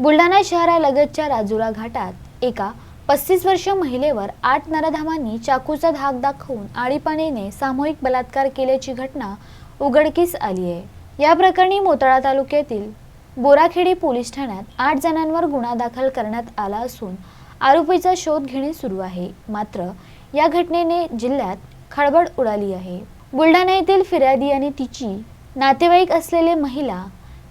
बुलढाणा शहरालगतच्या राजुरा घाटात एका पस्तीस वर्षीय महिलेवर आठ नराधामांनी चाकूचा धाक दाखवून आळीपाणीने सामूहिक बलात्कार केल्याची घटना उघडकीस आली आहे. या प्रकरणी मोताळा तालुक्यातील बोराखेडी पोलीस ठाण्यात आठ जणांवर गुन्हा दाखल करण्यात आला असून आरोपीचा शोध घेणे सुरू आहे. मात्र या घटनेने जिल्ह्यात खळबळ उडाली आहे. बुलढाणा येथील फिर्यादी आणि तिची नातेवाईक असलेले महिला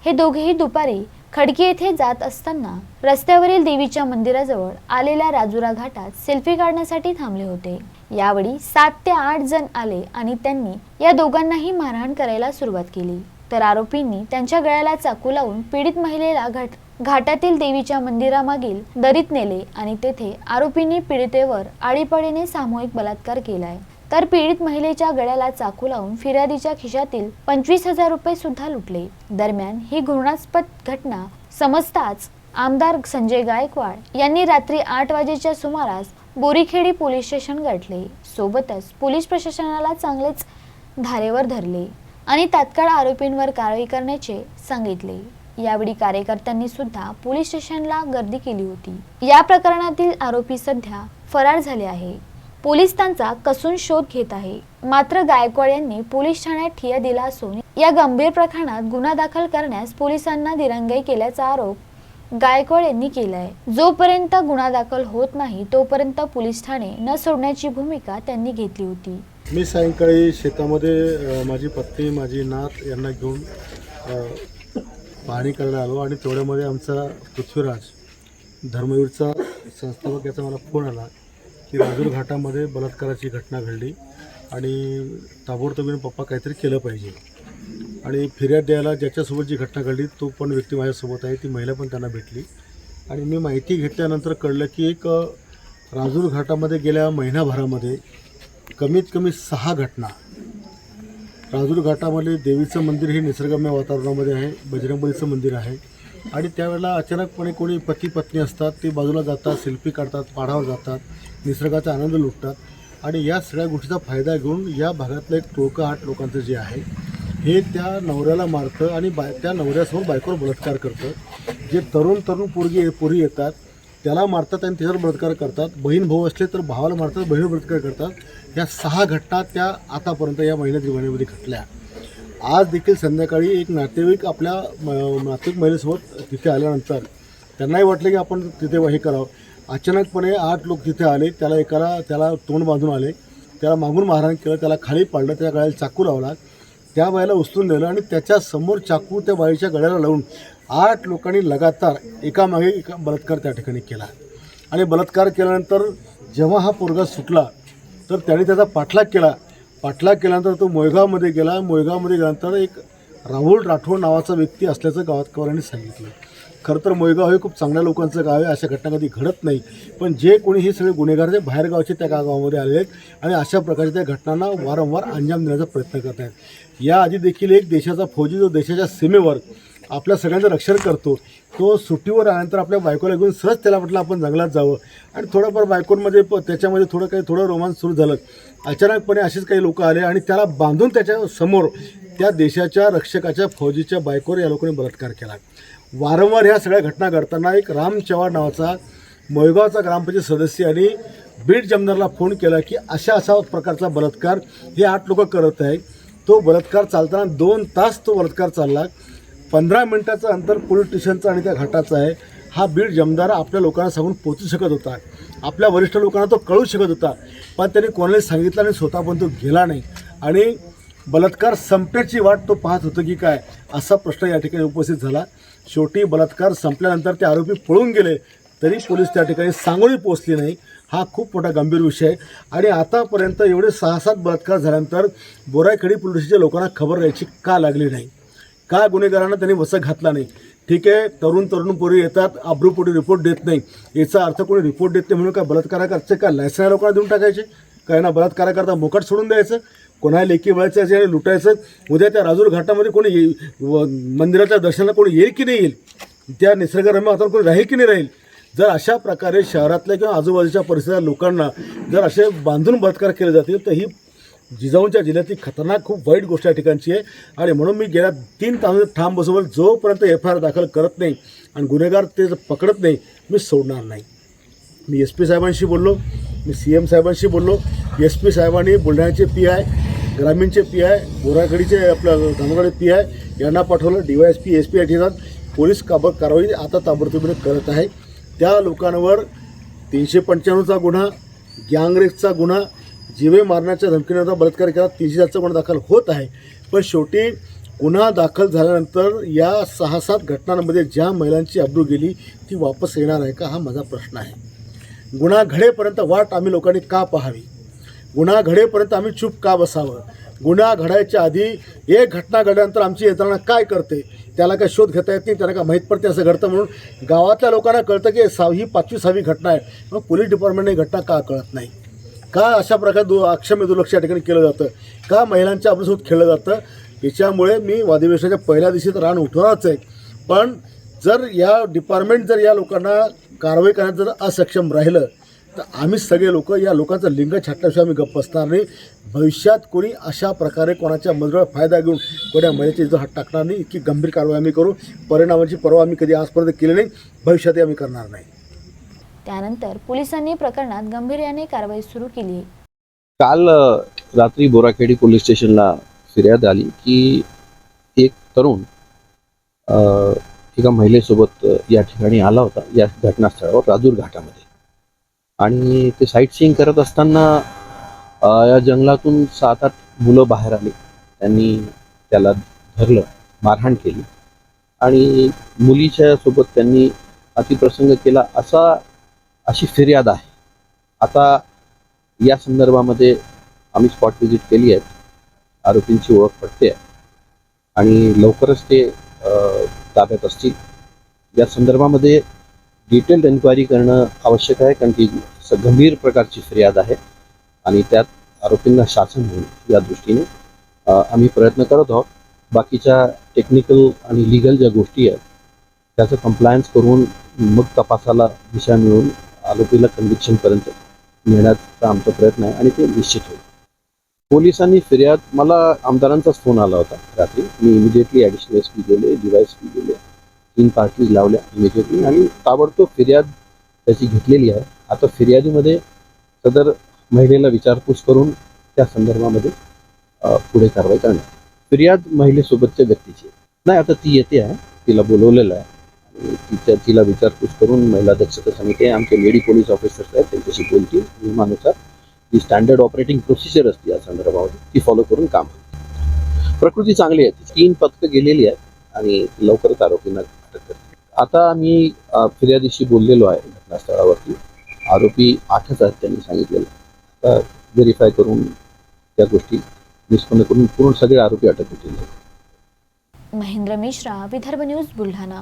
हे दोघेही दुपारी खडकी येथे जात असताना रस्त्यावरील देवीच्या मंदिराजवळ आलेल्या राजुरा घाटात सेल्फी काढण्यासाठी थांबले होते. यावेळी सात ते आठ जण आले आणि त्यांनी या दोघांनाही मारहाण करायला सुरुवात केली. तर आरोपींनी त्यांच्या गळ्याला चाकू लावून पीडित महिलेला घाट घाटातील देवीच्या मंदिरामागील दरीत नेले आणि तेथे आरोपींनी पीडितेवर आळीपाळीने सामूहिक बलात्कार केलाय. तर पीडित महिलेच्या गळ्याला चाकू लावून फिर्यादीच्या खिशातील पंचवीस हजार रुपये सुद्धा लुटले. दरम्यान ही घृणास्पद घटना समजताच आमदार संजय गायकवाड यांनी रात्री आठ वाजेच्या सुमारास बोरीखेडी पोलीस स्टेशन गाठले. सोबतच पोलीस प्रशासनाला चांगलेच धारेवर धरले आणि तात्काळ आरोपींवर कारवाई करण्याचे सांगितले. यावेळी कार्यकर्त्यांनी सुद्धा पोलीस स्टेशनला गर्दी केली होती. या प्रकरणातील आरोपी सध्या फरार झाले आहे. पोलीस त्यांचा कसून शोध घेत आहे. मात्र गायकवाड यांनी पोलीस ठाण्यात ठिया दिला असून या गंभीर प्रकरणात गुन्हा दाखल करण्यास पोलिसांना दिरंगाई केल्याचा आरोप गायकवाड यांनी केलाय. जोपर्यंत गुन्हा दाखल होत नाही तोपर्यंत पोलीस ठाणे न सोडण्याची भूमिका त्यांनी घेतली होती. मी सायंकाळी शेतामध्ये माझी पत्नी माझी नात यांना घेऊन पाहणी करायला आलो आणि तेवढ्यामध्ये आमचा पृथ्वीराज धर्मवीरचा संस्थापक याचा मला फोन आला. की राजूर घाटामध्ये बलात्काराची घटना घडली आणि ताबडतोबीने पप्पा काहीतरी केलं पाहिजे. आणि फिर्याद द्यायला ज्याच्यासोबत जी घटना घडली तो पण व्यक्ती माझ्यासोबत आहे ती महिला पण त्यांना भेटली. आणि मी माहिती घेतल्यानंतर कळलं की एक राजूर घाटामध्ये गेल्या महिनाभरामध्ये कमीत कमी सहा घटना. राजूर घाटामध्ये देवीचं मंदिर हे निसर्गम्य वातावरणामध्ये आहे बजरंगबलीचं मंदिर आहे. आणि त्यावेळेला अचानकपणे कोणी पती पत्नी असतात ते बाजूला जातात सेल्फी काढतात पाढावर जातात. निसर्गाचा आनंद लुटतात आणि या सगळ्या गोष्टीचा फायदा घेऊन या भागातलं एक टोकं आठ लोकांचं जे आहे हे त्या नवऱ्याला मारतं आणि बाय त्या नवऱ्यासमोर बायकोवर बलात्कार करतं. जे तरुण तरुण पोरगी पोरी येतात त्याला मारतात आणि त्याच्यावर बलात्कार करतात. बहीण भाऊ असले तर भावाला मारतात बहिणीवर बलात्कार करतात. या सहा घटना त्या आतापर्यंत या महिन्यात दिवाणीमध्ये घटल्या आज देखील संध्याकाळी एक नातेवाईक आपल्या म- नातेवाईक महिलेसोबत तिथे आल्यानंतर त्यांनाही वाटलं की आपण तिथे हे करावं. अचानकपणे आठ लोक तिथे आले त्याला एकाला त्याला तोंड बांधून आले. त्याला मागून मारहाण केलं त्याला खाली पाडलं त्याच्या गळ्याला चाकू लावला. त्या बाईला उचलून नेलं आणि त्याच्यासमोर चाकू त्या बाईच्या गळ्याला लावून आठ लोकांनी लगातार एकामागे एका बलात्कार त्या ठिकाणी केला. आणि बलात्कार केल्यानंतर जेव्हा हा पोरगा सुटला तर त्याने त्याचा पाठलाग केला. पाठलाग केल्यानंतर तो मोयगावमध्ये गेला. मोयगावमध्ये गेल्यानंतर एक राहुल राठोड नावाचा व्यक्ती असल्याचं गावातकरांनी सांगितलं. खरं तर मोयगाव हे खूप चांगल्या लोकांचं गाव आहे अशा घटना कधी घडत नाही. पण जे कोणी हे सगळे गुन्हेगार जे बाहेरगावचे त्या गावामध्ये आलेले आहेत आणि अशा प्रकारच्या त्या घटनांना वारंवार अंजाम देण्याचा प्रयत्न करत आहेत. याआधी देखील एक देशाचा फौजी जो देशाच्या सीमेवर आपल्या सगळ्यांचं रक्षण करतो तो सुट्टीवर आल्यानंतर आपल्या बायकोला घेऊन सहज त्याला म्हटलं आपण जंगलात जावं. आणि थोडंफार बायकोंमध्ये प त्याच्यामध्ये थोडं काही थोडं रोमांस सुरू झालं. अचानकपणे असेच काही लोक आले आणि त्याला बांधून त्याच्यासमोर त्या देशाच्या रक्षकाच्या फौजीच्या बायकोवर या लोकांनी बलात्कार केला. वारंवार ह्या सगळ्या घटना घडताना एक राम चव्हाण नावाचा मोयगावचा ग्रामपंचायत सदस्य आणि बीड जमदारला फोन केला की अशा असा प्रकारचा बलात्कार हे आठ लोक करत आहे तो बलात्कार चालताना दोन तास तो बलात्कार चालला. पंधरा मिनटाचं अंतर पोलीस स्टेशनचं आणि त्या घाटाचं आहे. हा बीड जमदार आपल्या लोकांना सांगून पोचू शकत होता. आपल्या वरिष्ठ लोकांना तो कळू शकत होता. पण त्यांनी कोणालाही सांगितलं आणि स्वतः पण तो गेला नाही. आणि बलात्कार संपण्याची वाट तो पाहत होतो की काय? असा प्रश्न या ठिकाणी उपस्थित झाला. शेवटी बलात्कार संपल्यानंतर ते आरोपी पळून गेले. तरी पोलीस त्या ठिकाणी सांगोळी पोचली नाही. हा खूप मोठा गंभीर विषय आहे. आणि आतापर्यंत एवढे सहा सात बलात्कार झाल्यानंतर बोराखेडी पोलिसच्या लोकांना खबर यायची का लागली नाही? का गुन्हेगारांना त्यांनी वसं घातला नाही? ठीक आहे तरुण तरुण पोरी येतात आब्रूपोटी रिपोर्ट देत नाही. याचा अर्थ कोणी रिपोर्ट देत नाही म्हणून काय बलात्काराकरचे का लायसन लोकांना देऊन टाकायचे? काय ना बलात्काराकरता मोकट सोडून द्यायचं? कोणाला लेखी व्हायचं आणि लुटायचं उद्या त्या राजूर घाटामध्ये कोणी येईल व मंदिराच्या दर्शनाला कोणी येईल की नाही येईल? त्या निसर्गरम्य वातावरण कोणी राहील की नाही राहील? जर अशा प्रकारे शहरातल्या किंवा आजूबाजूच्या परिसरात लोकांना जर असे बांधून बलात्कार केले जातील तर ही जिजाऊंच्या जिल्ह्यातली खतरनाक खूप वाईट गोष्ट या ठिकाणची आहे. आणि म्हणून मी गेल्या तीन तास ठाम बसवर जोपर्यंत एफ आय आर दाखल करत नाही आणि गुन्हेगार ते जर पकडत नाही मी सोडणार नाही. मी एस पी साहेबांशी बोललो मी सी एम साहेबांशी बोललो एस पी साहेबांनी बुलढाण्याचे पी आय ग्रामीणचे पी आय बोराखडीचे आपलं धामगडे पी आय यांना पाठवलं. D Y S P S P या पोलीस काब कारवाई आता ताबडतोबीने करत आहे. त्या लोकांवर तीनशे पंच्याण्णवचा गुन्हा गँगरेजचा गुन्हा जिवे मारण्याच्या धमकीनंतर बलात्कार केला. तीनशे सातचा गुन्हा दाखल होत आहे. पण शेवटी गुन्हा दाखल झाल्यानंतर या सहा सात घटनांमध्ये ज्या महिलांची अब्रू गेली ती वापस येणार आहे का? हा माझा प्रश्न आहे. गुन्हा घडेपर्यंत वाट आम्ही लोकांनी का पाहावी? गुन्हा घडेपर्यंत आम्ही चूप का बसावं? गुन्हा घडायच्या आधी एक घटना घडल्यानंतर आमची यंत्रणा काय करते? त्याला काय शोध घेता येत नाही त्याला काय माहीत पडते असं घडतं म्हणून गावातल्या लोकांना कळतं की सहा ही पाचवी सहावी घटना आहे. मग पोलीस डिपार्टमेंटने घटना का कळत नाही? का अशा प्रकारे दु अक्षम्य दुर्लक्ष या ठिकाणी केलं जातं? का महिलांच्या आपल्यासोबत खेळलं जातं? याच्यामुळे मी वादिवेशाच्या पहिल्या दिवशी तर रान उठवणारच आहे. पण जर या डिपार्टमेंट जर या लोकांना कारवाई करण्यात जर असक्षम राहिलं तर आम्ही सगळे लोक या लोकांचा लिंग छाटल्याशिवाय आम्ही गप्प बसणार नाही. भविष्यात कोणी अशा प्रकारे कोणाच्या मजूर फायदा घेऊन कोणा महिलेची इज्जत हात टाकणार नाही इतकी गंभीर कारवाई आम्ही करू. परिणामाची पर्वा आम्ही कधी आजपर्यंत केली नाही. भविष्यातही आम्ही करणार नाही. त्यानंतर पोलिसांनी प्रकरणात गांभीर्याने कारवाई सुरू केली. काल रात्री बोराखेडी पोलीस स्टेशनला फिर्याद आली की एक तरुण अ, एका महिलेसोबत या ठिकाणी आला होता. या घटनास्थळावर राजूर घाटामध्ये. आणि ते साईट सीइंग करत असताना या जंगलातून सात आठ मुलं बाहेर आली. त्यांनी त्याला धरलं मारहाण केली. आणि मुलीच्या सोबत त्यांनी अतिप्रसंग केला. असा अशी फिर्याद आहे. आता या संदर्भामध्ये आम्ही स्पॉट व्हिजिट केली आहे. आरोपींची ओळख पडते आहे. आणि लवकरच ते ताब्यात असतील. या संदर्भामध्ये डिटेल्ड एन्क्वायरी करणं आवश्यक आहे कारण की गंभीर प्रकारची फिर्याद आहे आणि त्यात आरोपींना शासन होईल या दृष्टीने. आम्ही प्रयत्न करत आहोत. बाकीच्या टेक्निकल आणि लिगल ज्या गोष्टी आहेत त्याचं कम्प्लायन्स करून मग तपासाला दिशा मिळून आरोपीला कन्व्हिक्शनपर्यंत नेण्याचा आमचा प्रयत्न आहे आणि ते निश्चित होईल. पोलिसांनी फिर्याद मला आमदारांचाच फोन आला होता रात्री. मी इमिडिएटली ॲडिशनल एस पी गेले डिवायस पी गेले. तीन पार्टीज लावल्या इमिजिएटली आणि ताबडतोब फिर्याद त्याची घेतलेली आहे. आता फिर्यादीमध्ये सदर महिलेला विचारपूस करून त्या संदर्भामध्ये पुढे कारवाई करणार फिर्याद महिलेसोबतच्या व्यक्तीची नाही आता ती येते आहे. तिला बोलवलेलं आहे. आणि तिच्या तिला विचारपूस करून महिला दक्षता समिती आहे आमचे लेडी पोलीस ऑफिसर्स आहेत. त्यांच्याशी बोलतील. नियमानुसार जी स्टँडर्ड ऑपरेटिंग प्रोसिजर असते या संदर्भामध्ये ती फॉलो करून काम प्रकृती चांगली आहे. तीन पथकं गेलेली आहेत. आणि लवकरच आरोपींना आता मी फिर्यादीशी बोललेलो आहे घटनास्थळावरती. आरोपी आठच आहेत त्यांनी सांगितलेलं. आता व्हेरीफाय करून त्या गोष्टी निष्पन्न करून पूर्ण सगळे आरोपी अटक होतील. महेंद्र मिश्रा विदर्भ न्यूज बुलढाणा.